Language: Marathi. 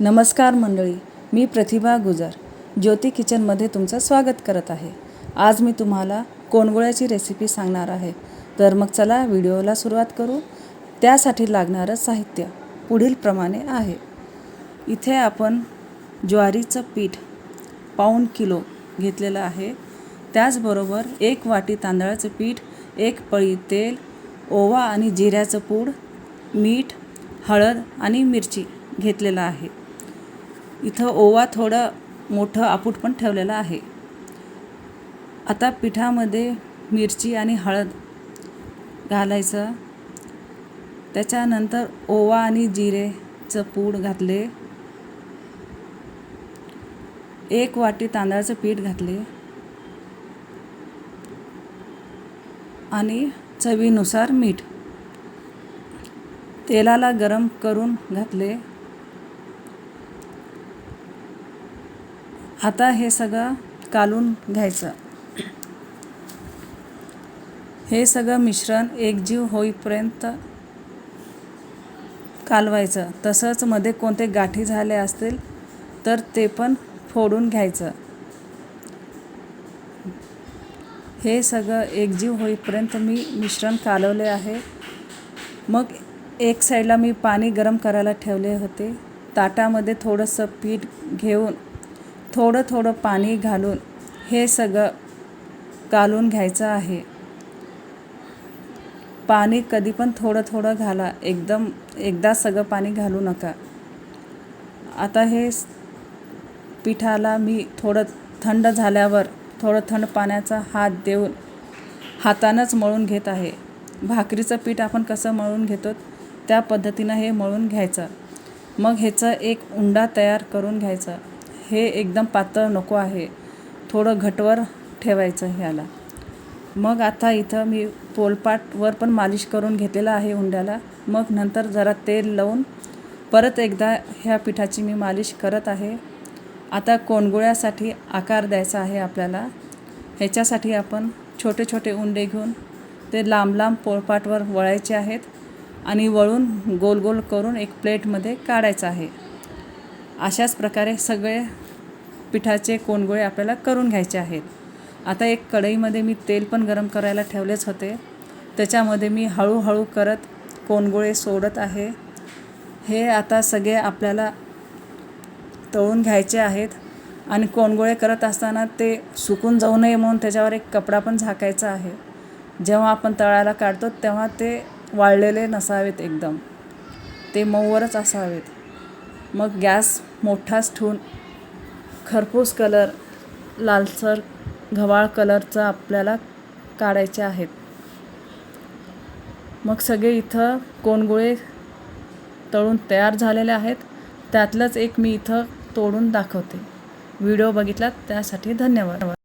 नमस्कार मंडळी मी प्रतिभा गुजर ज्योती किचनमध्ये तुमचं स्वागत करत आहे. आज मी तुम्हाला कोणगोळ्याची रेसिपी सांगणार आहे. तर मग चला व्हिडिओला सुरुवात करू. त्यासाठी लागणारं साहित्य पुढीलप्रमाणे आहे. इथे आपण ज्वारीचं पीठ पाऊण किलो घेतलेलं आहे. त्याचबरोबर एक वाटी तांदळाचं पीठ एक पळी तेल ओवा आणि जिऱ्याचं पूड मीठ हळद आणि मिरची घेतलेलं आहे. इथं ओवा थोडं मोठं आपूट पण ठेवलेलं आहे. आता पिठामध्ये मिरची आणि हळद घालायचं. त्याच्यानंतर ओवा आणि जिरेचं पूड घातले. एक वाटी तांदळाचं पीठ घातले. आणि चवीनुसार मीठ तेलाला गरम करून घातले. आता हे सगळं कालून घ्यायचं. हे सगळं मिश्रण एकजीव होईपर्यंत कालवायचं. तसंच मध्ये कोणते गाठी झाले असतील तर ते पण फोडून घ्यायचं. हे सगळं एकजीव होईपर्यंत मी मिश्रण कालवले आहे. मग एक साईडला मी पाणी गरम करायला ठेवले होते. ताटामध्ये थोडंसं पीठ घेऊन थोडं थोडं पाणी घालून हे सगळं कालून घ्यायचं आहे. पाणी कधी पण थोडं थोडं घाला. एकदम एकदा सगळं पाणी घालू नका. आता हे पिठाला मी थोडं थंड झाल्यावर थोडं थंड पाण्याचा हात देऊन हातानंच मळून घेत आहे. भाकरीचं पीठ आपण कसं मळून घेतो? त्या पद्धतीनं हे मळून घ्यायचं. मग ह्याचं एक उंडा तयार करून घ्यायचा. हे एकदम पातळ नको आहे. थोडं घटवर ठेवायचं ह्याला. मग आता इथं मी पोलपाटवर पण मालिश करून घेतलेलं आहे उंड्याला मग नंतर जरा तेल लावून परत एकदा ह्या पिठाची मी मालिश करत आहे. आता कोणगोळ्यासाठी आकार द्यायचा आहे आपल्याला. ह्याच्यासाठी आपण छोटे छोटे उंडे घेऊन ते लांब लांब पोळपाटवर वळायचे आहेत आणि वळून गोल गोल करून एक प्लेटमध्ये काढायचं आहे. अशाच प्रकारे सगळे पिठाचे कोणगोळे आपल्याला करून घ्यायचे आहेत. आता एक कढईमध्ये मी तेल पण गरम करायला ठेवलेच होते. त्याच्यामध्ये मी हळूहळू करत कोणगोळे सोडत आहे. हे आता सगळे आपल्याला तळून घ्यायचे आहेत आणि कोणगोळे करत असताना ते सुकून जाऊ नये म्हणून त्याच्यावर एक कपडा पण झाकायचा आहे. जेव्हा आपण तळायला काढतो तेव्हा ते वाळलेले नसावेत एकदम. ते मऊवरच असावेत. मग गॅस मोठाच ठेवून खरपूस कलर लालसर गव्हाळ कलरचं आपल्याला काढायचे आहेत. मग सगळे इथं कोणगोळे तळून तयार झालेले आहेत. त्यातलंच एक मी इथं तोडून दाखवते. व्हिडिओ बघितला त्यासाठी धन्यवाद.